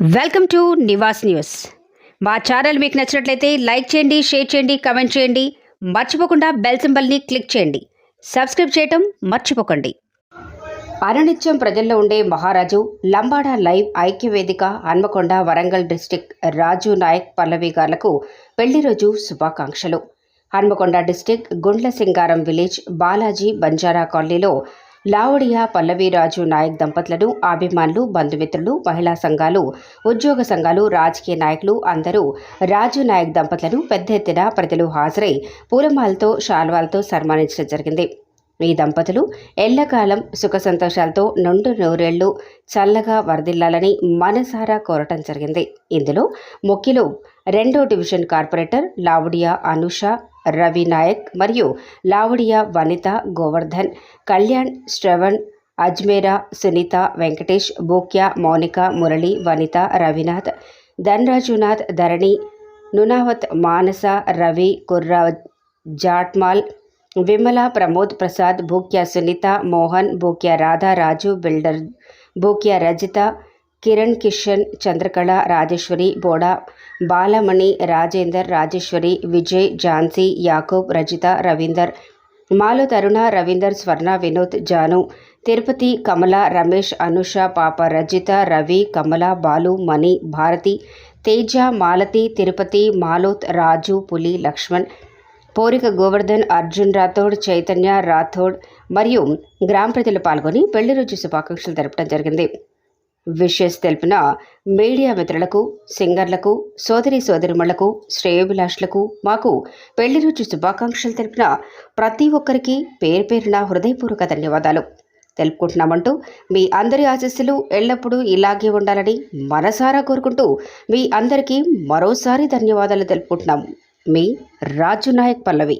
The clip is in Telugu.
Welcome to Nivas news. మా ఛానల్ మీకు నచ్చినట్లయితే లైక్ చేయండి షేర్ చేయండి కమెంట్ చేయండి. మర్చిపోకుండా బెల్ సింబల్ని క్లిక్ చేయండి. సబ్స్క్రైబ్ చేయటం మర్చిపోకండి. అనునిత్యం ప్రజల్లో ఉండే మహారాజు లంబాడ లైవ్ ఐక్యవేదిక హన్మకొండ వరంగల్ డిస్టిక్ రాజు నాయక్ పల్లవి గార్లకు పెళ్ళి రోజు శుభాకాంక్షలు. హన్మకొండ డిస్టిక్ గుండ్ల సింగారం విలేజ్ బాలాజీ బంజారా కాలనీలో లావడియా పల్లవిరాజు నాయక్ దంపతులను అభిమానులు బంధుమిత్రులు మహిళా సంఘాలు ఉద్యోగ సంఘాలు రాజకీయ నాయకులు అందరూ రాజు నాయక్ దంపతులను పెద్ద ఎత్తున ప్రజలు హాజరై పూలమాలతో షాల్వాలతో సన్మానించడం జరిగింది. ఈ దంపతులు ఎల్లకాలం సుఖ సంతోషాలతో నుండు నూరేళ్ళు చల్లగా వరదిల్లాలని మనసారా కోరటం జరిగింది. ఇందులో ముఖ్యులు రెండో డివిజన్ కార్పొరేటర్ లావుడియా అనుష రవి నాయక్ మరియు లావుడియా వనిత గోవర్ధన్ కళ్యాణ్ శ్రవణ్ అజ్మేరా సునీత వెంకటేష్ బోక్యా మౌనిక మురళి వనిత రవినాథ్ ధన్రాజునాథ్ ధరణి నునావత్ మానస రవి కుర్రా జాట్మాల్ విమల ప్రమోద్ ప్రసాద్ భూక్యా సునీత మోహన్ భూక్యా రాధా రాజు బిల్డర్ భూక్యా రజిత కిరణ్ కిషన్ చంద్రకళ రాజేశ్వరి బోడా బాలమణి రాజేందర్ రాజేశ్వరి విజయ్ ఝాన్సీ యాకూబ్ రజిత రవీందర్ మాలో తరుణ రవీందర్ స్వర్ణ వినోద్ జాను తిరుపతి కమల రమేష్ అనుష పాప రజిత రవి కమల బాలు మణి భారతి తేజ మాలతి తిరుపతి మాలోత్ రాజు పులి లక్ష్మణ్ పోరిక గోవర్ధన్ అర్జున్ రాథోడ్ చైతన్య రాథోడ్ మరియు గ్రామ ప్రజలు పాల్గొని పెళ్ళి రోజు శుభాకాంక్షలు తెలపడం జరిగింది విషెస్ తెలిపిన మీడియా మిత్రులకు సింగర్లకు సోదరి సోదరిమళ్ళకు శ్రేయోభిలాషులకు మాకు పెళ్ళి రోజు శుభాకాంక్షలు తెలిపిన ప్రతి ఒక్కరికి పేరు పేరున హృదయపూర్వక ధన్యవాదాలు. తెలుపుకుంటున్నామంటూ మీ అందరి ఆశస్సులు ఎల్లప్పుడూ ఇలాగే ఉండాలని మనసారా కోరుకుంటూ మీ అందరికీ మరోసారి ధన్యవాదాలు తెలుపుకుంటున్నాము మీ రాజు నాయక్ పల్లవి.